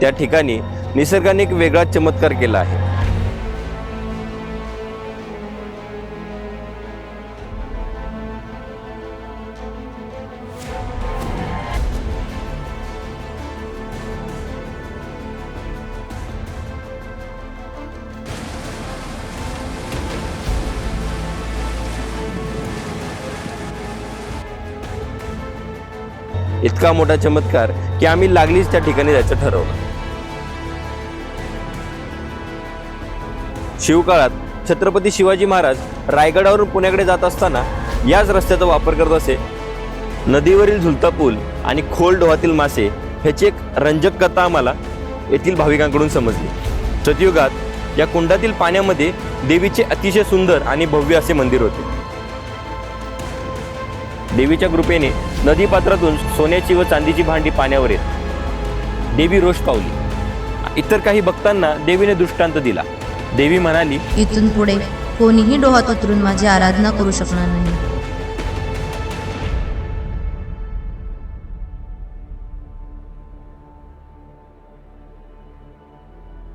त्या ठिकाणी निसर्गाने एक वेगळा चमत्कार केला आहे. इतका मोठा चमत्कार की आम्ही लागलीच त्या ठिकाणी जायचं ठरवलं. शिवकाळात छत्रपती शिवाजी महाराज रायगडावरून पुण्याकडे जात असताना याच रस्त्याचा वापर करत असे. नदीवरील झुलता पूल आणि खोल डोहातील मासे ह्याची एक रंजक कथा आम्हाला येथील भाविकांकडून समजली. सतयुगात या कुंडातील पाण्यामध्ये देवीचे अतिशय सुंदर आणि भव्य असे मंदिर होते. देवीच्या कृपेने नदीपात्रातून सोन्याची व चांदीची भांडी पाण्यावर येत. देवी रोष पावली. इतर काही भक्तांना देवीने दृष्टांत दिला. देवी म्हणाली इथून पुढे कोणीही डोहात उतरून माझी आराधना करू शकणार नाही.